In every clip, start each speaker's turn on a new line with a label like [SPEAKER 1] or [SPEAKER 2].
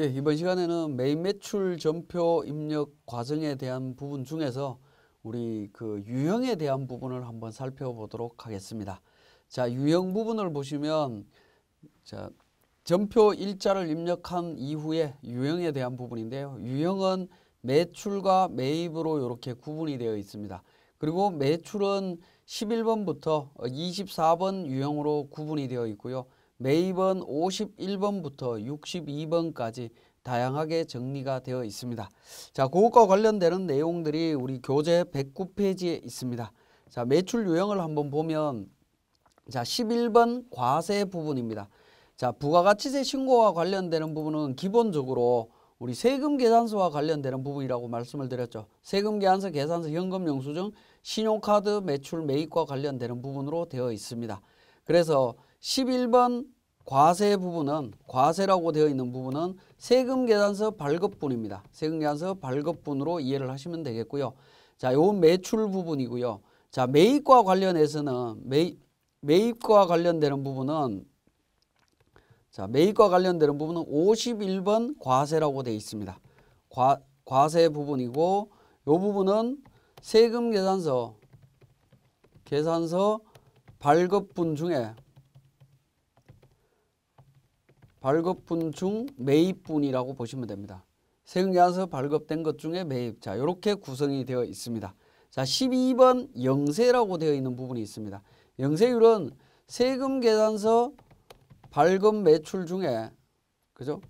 [SPEAKER 1] 예, 이번 시간에는 매입 매출 전표 입력 과정에 대한 부분 중에서 우리 그 유형에 대한 부분을 한번 살펴보도록 하겠습니다. 자, 유형 부분을 보시면 자, 전표 일자를 입력한 이후에 유형에 대한 부분인데요. 유형은 매출과 매입으로 이렇게 구분이 되어 있습니다. 그리고 매출은 11번부터 24번 유형으로 구분이 되어 있고요. 매입은 51번부터 62번까지 다양하게 정리가 되어 있습니다. 자, 그것과 관련되는 내용들이 우리 교재 109페이지에 있습니다. 자, 매출 유형을 한번 보면 자, 11번 과세 부분입니다. 자, 부가가치세 신고와 관련되는 부분은 기본적으로 우리 세금 계산서와 관련되는 부분이라고 말씀을 드렸죠. 세금 계산서, 계산서, 현금 영수증, 신용카드 매출 매입과 관련되는 부분으로 되어 있습니다. 그래서 11번 과세 부분은 과세라고 되어 있는 부분은 세금 계산서 발급분입니다. 세금 계산서 발급분으로 이해를 하시면 되겠고요. 자, 요 매출 부분이고요. 자, 매입과 관련해서는 매입, 매입과 관련되는 부분은 자, 매입과 관련되는 부분은 51번 과세라고 되어 있습니다. 과, 과세 부분이고 요 부분은 세금 계산서 계산서 발급분 중에 발급분 중 매입분이라고 보시면 됩니다. 세금 계산서 발급된 것 중에 매입. 자, 이렇게 구성이 되어 있습니다. 자, 12번 영세라고 되어 있는 부분이 있습니다. 영세율은 세금 계산서 발급 매출 중에 그죠?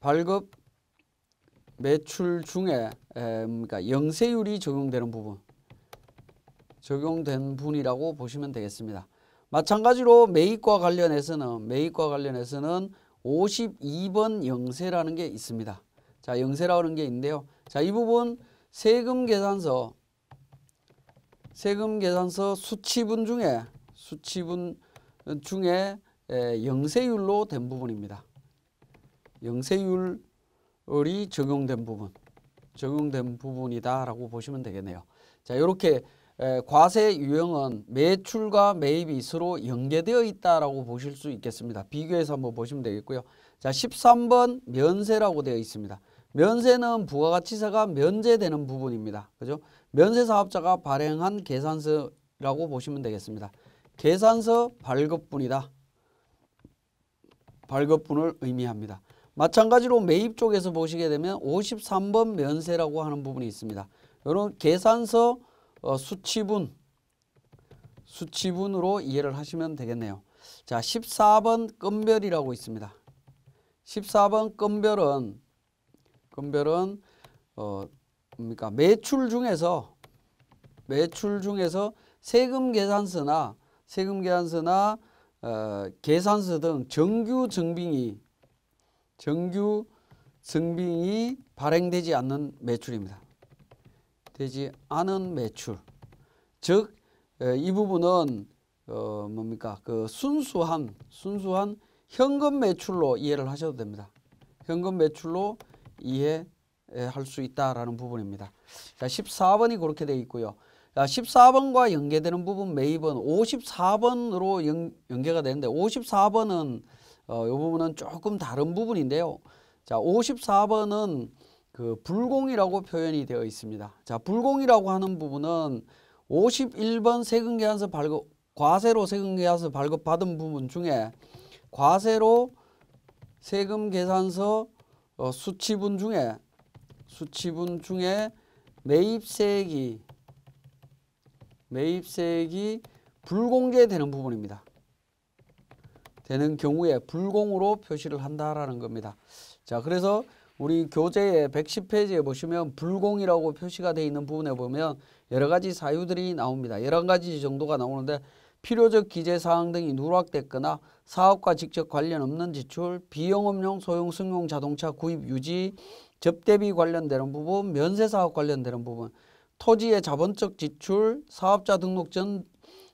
[SPEAKER 1] 발급 매출 중에 에, 그러니까 영세율이 적용되는 부분 적용된 분이라고 보시면 되겠습니다. 마찬가지로 매입과 관련해서는 매입과 관련해서는 52번 영세라는 게 있습니다. 자, 영세라는 게 있는데요. 자, 이 부분 세금 계산서 세금 계산서 수치분 중에 수치분 중에 영세율로 된 부분입니다. 영세율이 적용된 부분, 적용된 부분이다라고 보시면 되겠네요. 자, 이렇게 과세 유형은 매출과 매입이 서로 연계되어 있다라고 보실 수 있겠습니다. 비교해서 한번 보시면 되겠고요. 자, 13번 면세라고 되어 있습니다. 면세는 부가가치세가 면제되는 부분입니다. 그죠? 면세 사업자가 발행한 계산서라고 보시면 되겠습니다. 계산서 발급분이다. 발급분을 의미합니다. 마찬가지로 매입 쪽에서 보시게 되면 53번 면세라고 하는 부분이 있습니다. 이런 계산서 어, 수치분, 수치분으로 이해를 하시면 되겠네요. 자, 14번 끈별이라고 있습니다. 14번 끈별은 끈별은 어 뭡니까? 매출 중에서 매출 중에서 세금 계산서나 세금 계산서나 어, 계산서 등 정규 증빙이 정규 증빙이 발행되지 않는 매출입니다. 되지 않은 매출. 즉, 이 부분은 어, 뭡니까? 그 순수한 순수한 현금 매출로 이해를 하셔도 됩니다. 현금 매출로 이해할 수 있다라는 부분입니다. 자, 14번이 그렇게 되어 있고요. 자, 14번과 연계되는 부분 매입은 54번으로 연, 연계가 되는데 54번은 어, 이 부분은 조금 다른 부분인데요. 자, 54번은 그 불공이라고 표현이 되어 있습니다. 자, 불공이라고 하는 부분은 51번 세금계산서 발급, 과세로 세금계산서 발급받은 부분 중에 과세로 세금계산서 어, 수치분 중에 수치분 중에 매입세액이 매입세액이 불공제되는 부분입니다. 되는 경우에 불공으로 표시를 한다라는 겁니다. 자, 그래서 우리 교재의 110페이지에 보시면 불공이라고 표시가 되어 있는 부분에 보면 여러 가지 사유들이 나옵니다. 여러 가지 정도가 나오는데 필요적 기재사항 등이 누락됐거나 사업과 직접 관련 없는 지출, 비영업용 소형 승용 자동차 구입 유지, 접대비 관련되는 부분, 면세사업 관련되는 부분, 토지의 자본적 지출, 사업자 등록 전,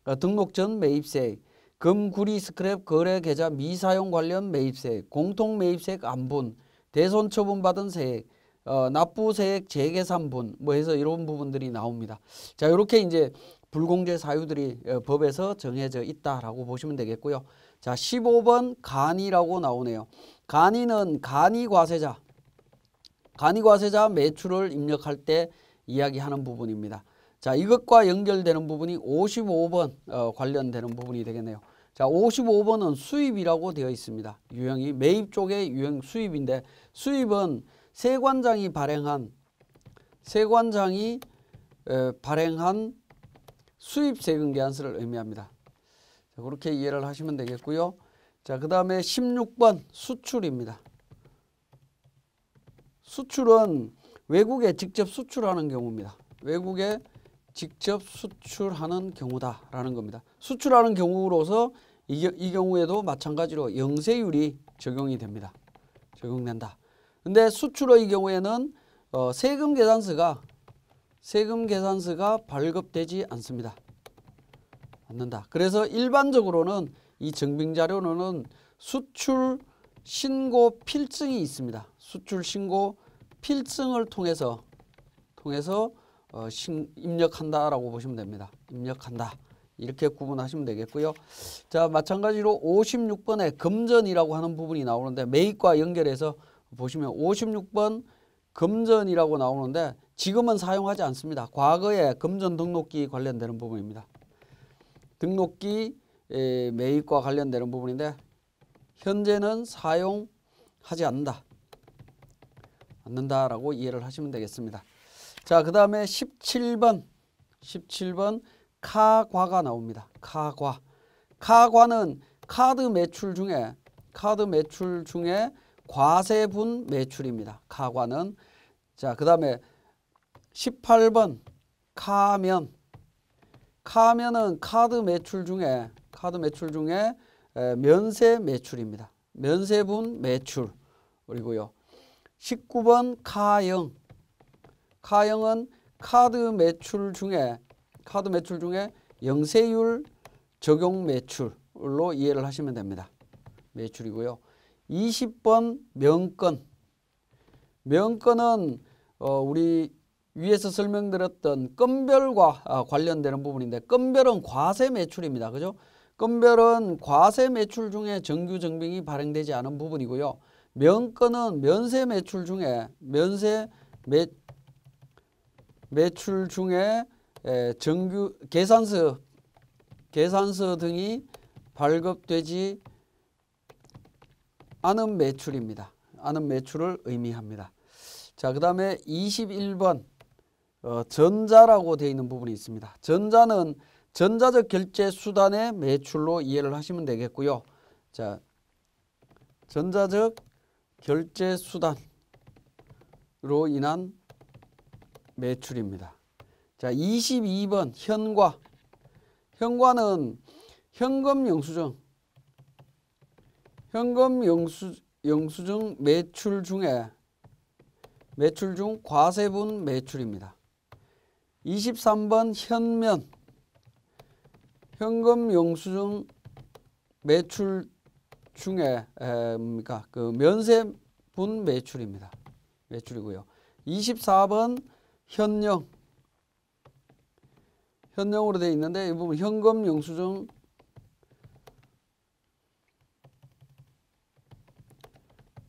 [SPEAKER 1] 어, 등록 전 매입세, 금, 구리, 스크랩, 거래, 계좌, 미사용 관련 매입세, 공통 매입세 안분, 대손 처분받은 세액, 어, 납부세액 재계산분 뭐 해서 이런 부분들이 나옵니다. 자 이렇게 이제 불공제 사유들이 어, 법에서 정해져 있다라고 보시면 되겠고요. 자, 15번 간이라고 나오네요. 간이는 간이 과세자. 간이 과세자 매출을 입력할 때 이야기하는 부분입니다. 자, 이것과 연결되는 부분이 55번 어, 관련되는 부분이 되겠네요. 자, 55번은 수입이라고 되어 있습니다. 유형이 매입 쪽의 유형 수입인데 수입은 세관장이 발행한 세관장이 에, 발행한 수입 세금 계산서를 의미합니다. 자, 그렇게 이해를 하시면 되겠고요. 자, 그다음에 16번 수출입니다. 수출은 외국에 직접 수출하는 경우입니다. 외국에 직접 수출하는 경우다라는 겁니다. 수출하는 경우로서 이, 이 경우에도 마찬가지로 영세율이 적용이 됩니다. 적용된다. 근데 수출의 경우에는 어, 세금 계산서가 세금 계산서가 발급되지 않습니다. 않는다. 그래서 일반적으로는 이 증빙 자료로는 수출 신고 필증이 있습니다. 수출 신고 필증을 통해서 통해서 어, 신, 입력한다라고 보시면 됩니다. 입력한다. 이렇게 구분하시면 되겠고요. 자, 마찬가지로 56번에 금전이라고 하는 부분이 나오는데 매입과 연결해서 보시면 56번 금전이라고 나오는데 지금은 사용하지 않습니다. 과거에 금전 등록기 관련되는 부분입니다. 등록기 매입과 관련되는 부분인데 현재는 사용하지 않는다. 않는다라고 이해를 하시면 되겠습니다. 자, 그 다음에 17번 17번 카과가 나옵니다. 카과. 카과는 카드 매출 중에 카드 매출 중에 과세분 매출입니다. 카과는 자, 그다음에 18번 카면 카면은 카드 매출 중에 카드 매출 중에 면세 매출입니다. 면세분 매출 그리고요. 19번 카영 카영은 카드 매출 중에 카드 매출 중에 영세율 적용 매출로 이해를 하시면 됩니다. 매출이고요. 20번 명건. 명건은 어 우리 위에서 설명드렸던 건별과 아, 관련되는 부분인데 건별은 과세 매출입니다. 그죠? 건별은 과세 매출 중에 정규 정빙이 발행되지 않은 부분이고요. 명건은 면세 매출 중에 면세 매, 매출 중에 정규 계산서 계산서 등이 발급되지 않은 매출입니다. 않은 매출을 의미합니다. 자, 그 다음에 21번 어, 전자라고 되어 있는 부분이 있습니다. 전자는 전자적 결제 수단의 매출로 이해를 하시면 되겠고요. 자, 전자적 결제 수단으로 인한 매출입니다. 자, 22번 현과. 현과는 현금 영수증. 현금 영수, 영수증 매출 중에 매출 중 과세분 매출입니다. 23번 현면. 현금 영수증 매출 중에 에, 뭡니까? 그 면세분 매출입니다. 매출이고요. 24번 현령. 현령으로 되어 있는데 이 부분 현금 영수증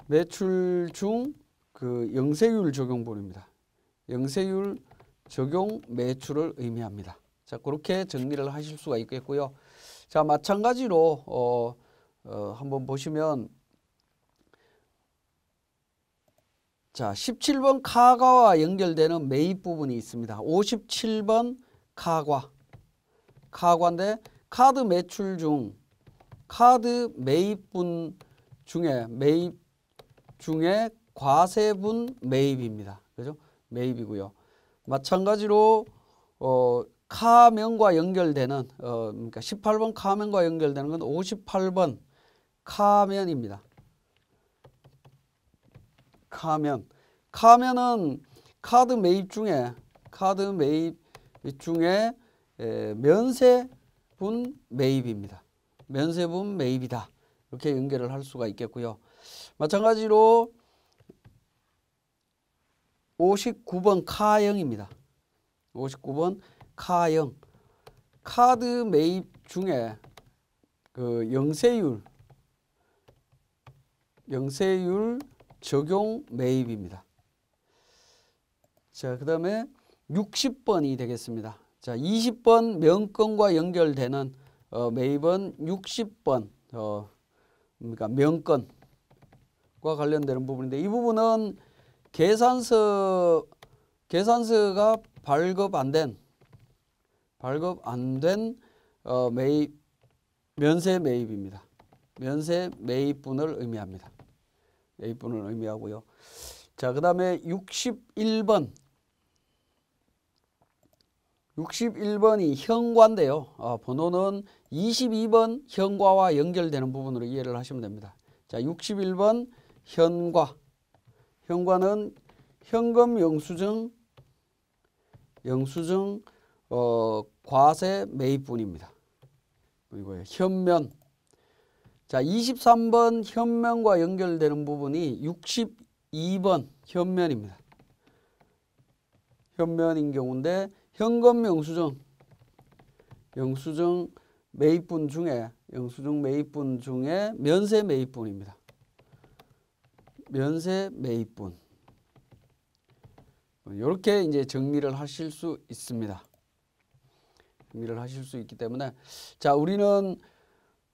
[SPEAKER 1] 매출 중 그 영세율 적용분입니다. 영세율 적용 매출을 의미합니다. 자, 그렇게 정리를 하실 수가 있겠고요. 자, 마찬가지로 어, 어, 한번 보시면 자, 17번 카가와 연결되는 매입 부분이 있습니다. 57번 카과. 카과인데 카드 매출 중 카드 매입분 중에 매입 중에 과세분 매입입니다. 그죠? 매입이고요. 마찬가지로 어 카명과 연결되는 어 그러니까 18번 카면과 연결되는 건 58번 카면입니다. 카면. 카면은 카드 매입 중에 카드 매입 중에 면세분 매입입니다. 면세분 매입이다. 이렇게 연결을 할 수가 있겠고요. 마찬가지로 59번 카형입니다. 59번 카형. 카드 매입 중에 그 영세율 영세율 적용 매입입니다. 자, 그 다음에 60번이 되겠습니다. 자, 20번 명건과 연결되는 어, 매입은 60번 어, 그러니까 명건과 관련되는 부분인데 이 부분은 계산서 계산서가 발급 안 된 발급 안된 어, 매입 면세 매입입니다. 면세 매입분을 의미합니다. 매입분을 의미하고요. 자, 그 다음에 61번 61번이 현과인데요. 어, 번호는 22번 현과와 연결되는 부분으로 이해를 하시면 됩니다. 자, 61번 현과. 현과는 현금 영수증 영수증 어, 과세 매입분입니다. 이거예요. 현면. 자, 23번 현면과 연결되는 부분이 62번 현면입니다. 현면인 경우인데 현금 영수증 영수증 매입분 중에 영수증 매입분 중에 면세 매입분입니다. 면세 매입분 이렇게 이제 정리를 하실 수 있습니다. 정리를 하실 수 있기 때문에 자 우리는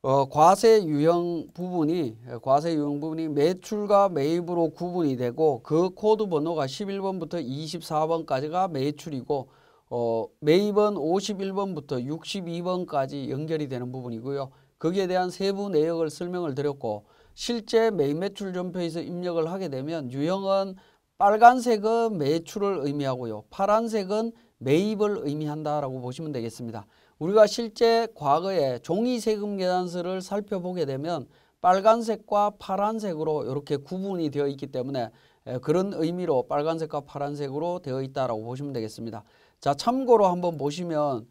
[SPEAKER 1] 어, 과세 유형 부분이 과세 유형 부분이 매출과 매입으로 구분이 되고 그 코드 번호가 11번부터 24번까지가 매출이고 어, 매입은 51번부터 62번까지 연결이 되는 부분이고요. 거기에 대한 세부 내역을 설명을 드렸고 실제 매입 매출 전표에서 입력을 하게 되면 유형은 빨간색은 매출을 의미하고요. 파란색은 매입을 의미한다라고 보시면 되겠습니다. 우리가 실제 과거에 종이 세금 계산서를 살펴보게 되면 빨간색과 파란색으로 이렇게 구분이 되어 있기 때문에 그런 의미로 빨간색과 파란색으로 되어 있다라고 보시면 되겠습니다. 자 참고로 한번 보시면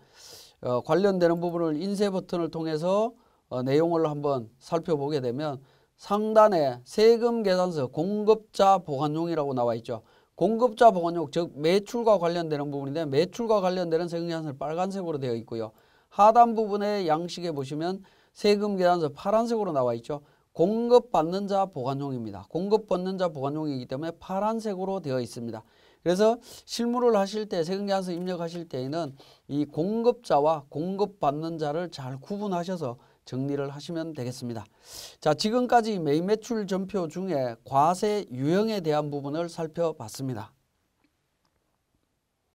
[SPEAKER 1] 어, 관련되는 부분을 인쇄 버튼을 통해서 어, 내용을 한번 살펴보게 되면 상단에 세금 계산서 공급자 보관용이라고 나와 있죠. 공급자 보관용 즉 매출과 관련되는 부분인데 매출과 관련되는 세금 계산서 빨간색으로 되어 있고요. 하단 부분의 양식에 보시면 세금 계산서 파란색으로 나와 있죠. 공급받는 자 보관용입니다. 공급받는 자 보관용이기 때문에 파란색으로 되어 있습니다. 그래서 실무를 하실 때 세금 계산서 입력하실 때에는 이 공급자와 공급받는 자를 잘 구분하셔서 정리를 하시면 되겠습니다. 자, 지금까지 매매출 전표 중에 과세 유형에 대한 부분을 살펴봤습니다.